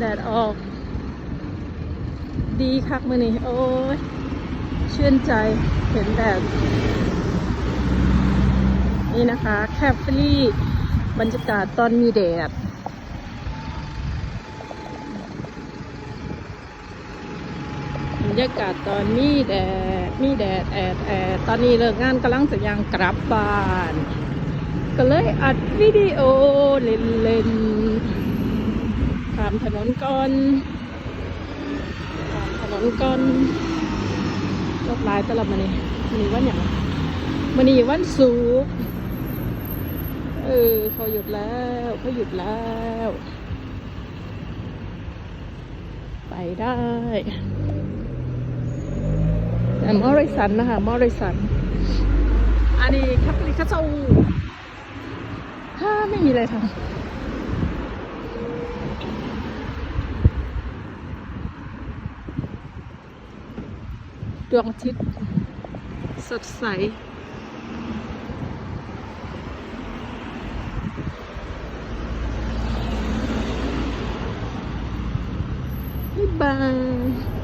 แดดออก ดีคักมือนี่โอ้ยชื่นใจเห็นแดด นี่นะคะ แคฟรี่บรรยากาศตอนมีแดดบรรยากาศตอนมีแดดมีแดดแอดแอดตอนนี้เลิกงานกำลังจะยังกลับบ้าน ก็เลยอัดวิดีโอเล่นๆ ข้ามถนนก่อนข้ามถนนก่อนรถหลายตลอดมานี่มันนี้วันอย่างมันนี้วันศุกร์เออเขาหยุดแล้วเขาหยุดแล้ว ไปได้แต่มอริสันนะคะ มอริสัน อันนี้แคปริคาโจฮ่าไม่มีอะไรทำ ดวงอาทิตย์สดใส บ๊ายบาย